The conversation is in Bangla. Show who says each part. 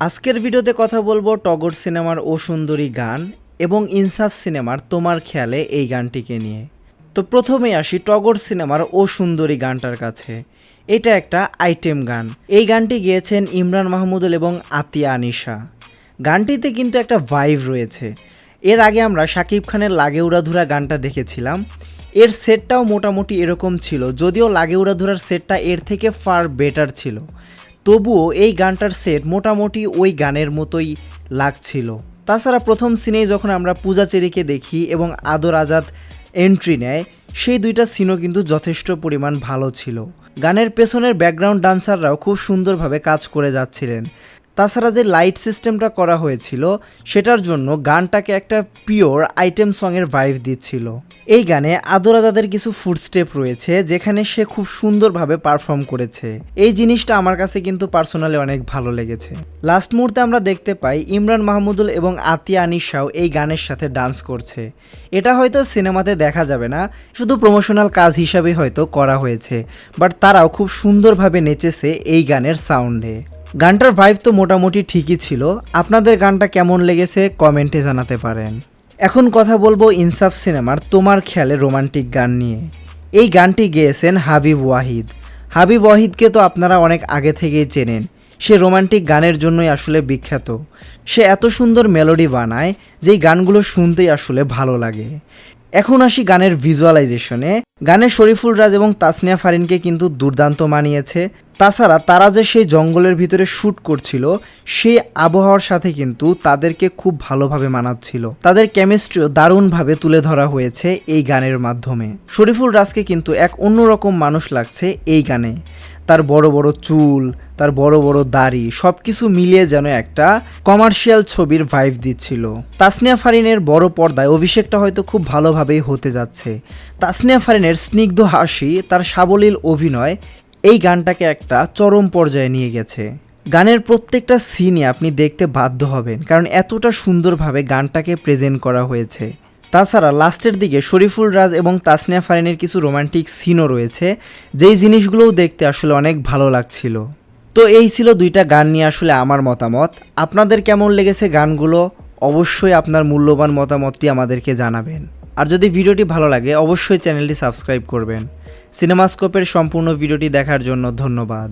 Speaker 1: আজকের ভিডিওতে কথা বলব টগর সিনেমার ও সুন্দরী গান এবং ইনসাফ সিনেমার তোমার খেয়ালে এই গানটিকে নিয়ে। তো প্রথমেই আসি টগর সিনেমার ও সুন্দরী গানটার কাছে। এটা একটা আইটেম গান। এই গানটি গেয়েছেন ইমরান মাহমুদুল এবং আতিয়া আনিশা। গানটিতে কিন্তু একটা ভাইভ রয়েছে। এর আগে আমরা শাকিব খানের লাগে উড়াধুরা গানটা দেখেছিলাম। এর সেটটাও মোটামুটি এরকম ছিল, যদিও লাগে উড়াধুরার সেটটা এর থেকে ফার বেটার ছিল। তবুও এই গানটার সেট মোটামুটি ওই গানের মতোই লাগছিল। তাছাড়া প্রথম সিনেই যখন আমরা পূজা চেরিকে দেখি এবং আদর আজাদ এন্ট্রি নেয়, সেই দুইটা সিনও কিন্তু যথেষ্ট পরিমাণ ভালো ছিল। গানের পেছনের ব্যাকগ্রাউন্ড ডান্সাররাও খুব সুন্দরভাবে কাজ করে যাচ্ছিলেন। তাছাড়া যে লাইট সিস্টেমটা করা হয়েছিল, সেটার জন্য গানটাকে একটা পিওর আইটেম সঙের ভাইভ দিচ্ছিল। এই গানে আদরাজাদের কিছু ফুটস্টেপ রয়েছে, যেখানে সে খুব সুন্দরভাবে পারফর্ম করেছে। এই জিনিসটা আমার কাছে কিন্তু পার্সোনালি অনেক ভালো লেগেছে। লাস্ট মুহূর্তে আমরা দেখতে পাই ইমরান মাহমুদুল এবং আতিয়া আনিশাও এই গানের সাথে ডান্স করছে। এটা হয়তো সিনেমাতে দেখা যাবে না, শুধু প্রমোশনাল কাজ হিসাবে হয়তো করা হয়েছে বাট তারাও খুব সুন্দরভাবে নেচেছে এই গানের সাউন্ডে গানটার ভাইব তো মোটামুটি ঠিকই ছিল। আপনাদের গানটা কেমন লেগেছে কমেন্টে জানাতে পারেন। এখন কথা বলব ইনসাফ সিনেমার তোমার খেয়ালে রোমান্টিক গান নিয়ে। এই গানটি গেয়েছেন হাবিব ওয়াহিদ। হাবিব ওয়াহিদকে তো আপনারা অনেক আগে থেকেই চেনেন। সে রোমান্টিক গানের জন্যই আসলে বিখ্যাত। সে এত সুন্দর মেলোডি বানায় যেই গানগুলো শুনতেই আসলে ভালো লাগে। এখন আসি গানের ভিজুয়ালাইজেশনে গানে শরীফুল রাজ এবং তাসনিয়া ফারিনকে কিন্তু দুর্দান্ত মানিয়েছে। তাছাড়া তারা যে সেই জঙ্গলের ভিতরে শ্যুট করছিল, সেই আবহাওয়ার সাথে কিন্তু তাদেরকে খুব ভালোভাবে মানাচ্ছিল। তাদের কেমিস্ট্রিও দারুণভাবে তুলে ধরা হয়েছে এই গানের মাধ্যমে। শরীফুল রাজকে কিন্তু এক অন্যরকম মানুষ লাগছে এই গানে। তার বড় বড় চুল, তার বড় বড় দাড়ি সব কিছু মিলিয়ে যেন একটা কমার্শিয়াল ছবির ভাইভ দিচ্ছিল। তাসনিয়া ফারিনের বড় পর্দায় অভিষেকটা হয়তো খুব ভালোভাবেই হতে যাচ্ছে। তাসনিয়া ফারিনের স্নিগ্ধ হাসি, তার সাবলীল অভিনয়, এই গানটাকে একটা চরম পর্যায়ে নিয়ে গেছে। গানের প্রত্যেকটা সিনই আপনি দেখতে বাধ্য হবেন, কারণ এতটা সুন্দরভাবে গানটাকে প্রেজেন্ট করা হয়েছে। তাছাড়া লাস্টের দিকে শরীফুল রাজ এবং তাসনিয়া ফারিনের কিছু রোমান্টিক সিনও রয়েছে, যেই জিনিসগুলোও দেখতে আসলে অনেক ভালো লাগছিল। তো এই ছিল দুইটা গান নিয়ে আসলে আমার মতামত। আপনাদের কেমন লেগেছে গানগুলো? অবশ্যই আপনার মূল্যবান মতামতটি আমাদেরকে জানাবেন। আর যদি ভিডিওটি ভালো লাগে, অবশ্যই চ্যানেলটি সাবস্ক্রাইব করবেন। সিনেমাস্কোপের সম্পূর্ণ ভিডিওটি দেখার জন্য ধন্যবাদ।